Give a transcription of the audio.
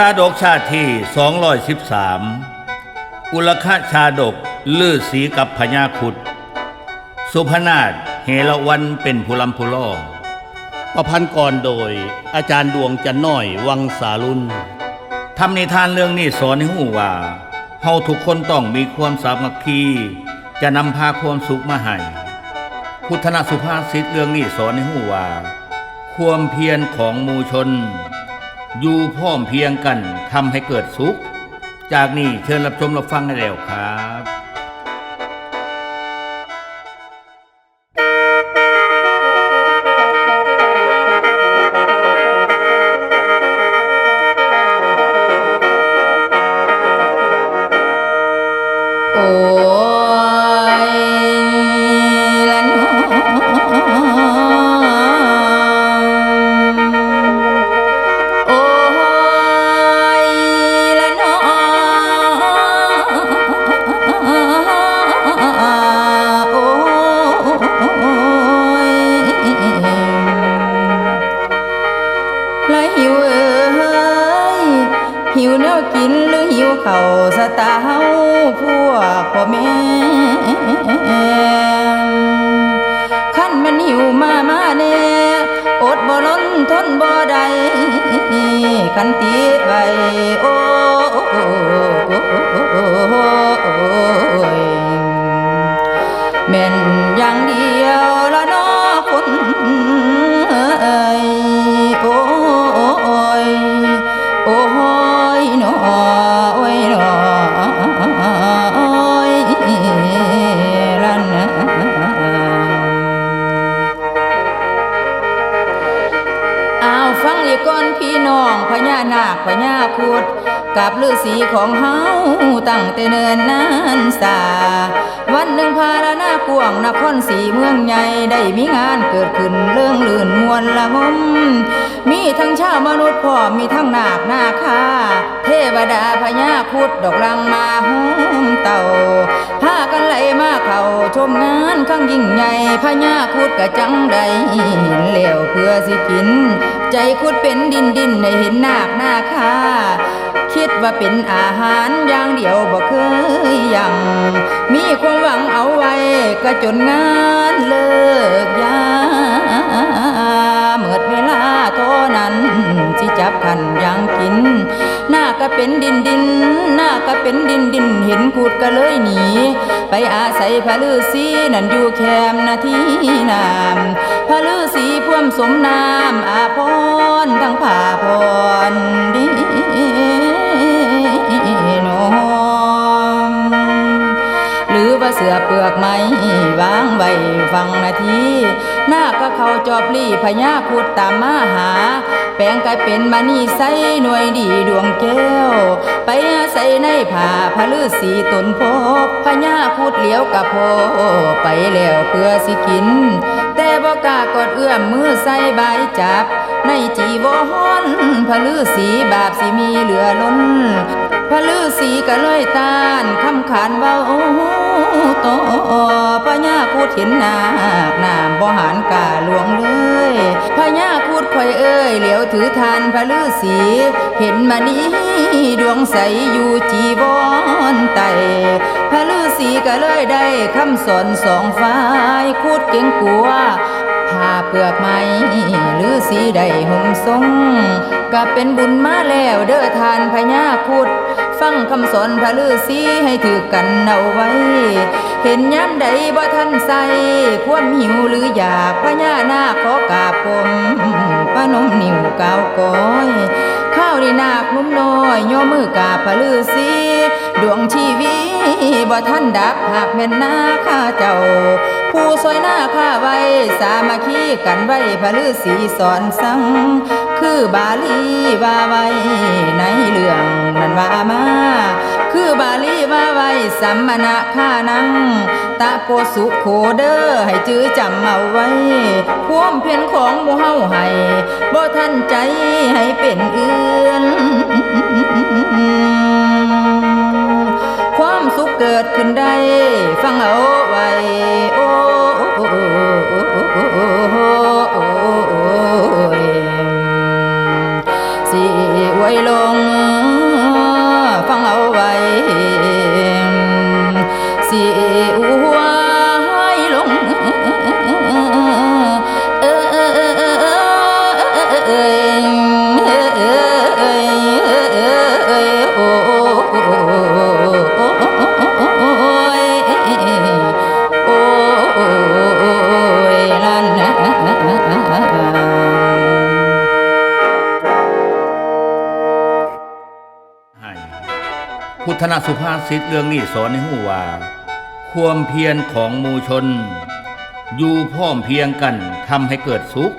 ชาดกชาติที่ 213 อุลคะชาดกลือสีกับพญาขุด สุพนาถเฮรวันเป็นผู้ลำผู้ล่อประพันธ์ก่อนโดยอาจารย์ดวงจันน้อยวังสาลุนทำนิทานเรื่องนี้สอนให้หูว่าเฮาทุกคนต้องมีความสามัคคี จะนำพาความสุขมาให้พุทธนสุภาษิตเรื่องนี้สอนให้หูว่า ความเพียรของมูชน อยู่พร้อมเพียงกันทำให้เกิดสุข จากนี้เชิญรับชมรับฟังได้แล้วครับ เขาสตาเฮาพวกพ่อแม่ขั้นมันหิวมามาเน่อดบ่ล้นทนบ่ได้คันตีไปโอ้ยแม่นอย่างเดียว พี่น้องพญานาคพญาพุดกับฤาษีของเฮาตั้งแต่เนินนานสา วันหนึ่งพาละนากวงนครศรีเมืองใหญ่ได้มีงานเกิดขึ้นเรื่องลื่นมวลละงมมีทั้งชาวมนุษย์พร้อมมีทั้งนาคนาคาเทวดาพญาพุดดอกลังมาหุ้มเต่าพากันไหลมาเข้าชมงานข้างยิ่งใหญ่พญาคุดกะจังใดเห็นแล้วเพื่อสิกิน ใจคุดเป็นดินดินในเห็นหนาคนาค่าคิดว่าเป็นอาหารอย่างเดียวบ่เคยยัง มีความหวังเอาไว้ก็จนงานเลิกยา เป็นดินดินหน้าก็เป็นดินดินเห็นกูดก็เลยหนี ไปอาศัยพระฤาษีนั่นอยู่แคมนาทีนามพระฤาษีพ่วมสมนามอาพร นาทีหน้าก็เขาจอบลี่พญาคุดตามมาหา แปลงกลายเป็นมานี่ใสหน่วยดีดวงแก้ว ไปอาศัยในผาพระฤาษีตนพบพญาคุดเหลียวกับโพไปแล้วเพื่อสิกิน แต่บ่กากดเอื้อมมือใส่ใบจับ ในจีวรพระฤาษีบาปสิมีเหลือล้น ระฤาษีก็เลยตานคำขานเว้าต่อพญาคูดเห็นนาคนามบ่หารกาหลวงเลยพญาคูดคอยเอ้ยเหลียวถือทานพระฤาษีเห็นมานี้ดวงใสอยู่จีวรไตพระฤาษีก็เลยได้คำสอนสองฝ่ายคูดเก่งกลัวผ้าเปลือกไม้หรือสีใดห่มทรงก็เป็นบุญมาแล้วเด้อทานพญาคุด ฟังคำสอนพระฤาษีให้ถือกันเอาไว้ เห็นย้ำใดบ่ทันใส่ความหิวหรืออยากพญานาคขอกาบผมป้านมนิ้วกาวก้อยข้าวดีนาคนุ่มน้อยย่อมือกาพระฤาษีดวงชีวิตบ่ทันดับหากแม่นนาข้าเจ้า ผู้ซอยหน้าข้าไว้สามัคคีกันไว้พระฤาษีสอนสั่ง คือบาลีว่าไว้ในเรื่องนั้นว่ามา คือบาลีว่าไว้สัมมณะข้านัง ตะโปสุโคเดอร์ให้จื้อจำเอาไว้ ความเพียรของมูเฮาให้บ่ทันใจให้เป็นเอือนความสุขเกิดขึ้นได้ ฟังเอา สิไว้ลง พุทธนาสุภาษิตเรื่องนี้สอนให้หูว่า ความเพียรของมูชน อยู่พร้อมเพียงกันทำให้เกิดสุข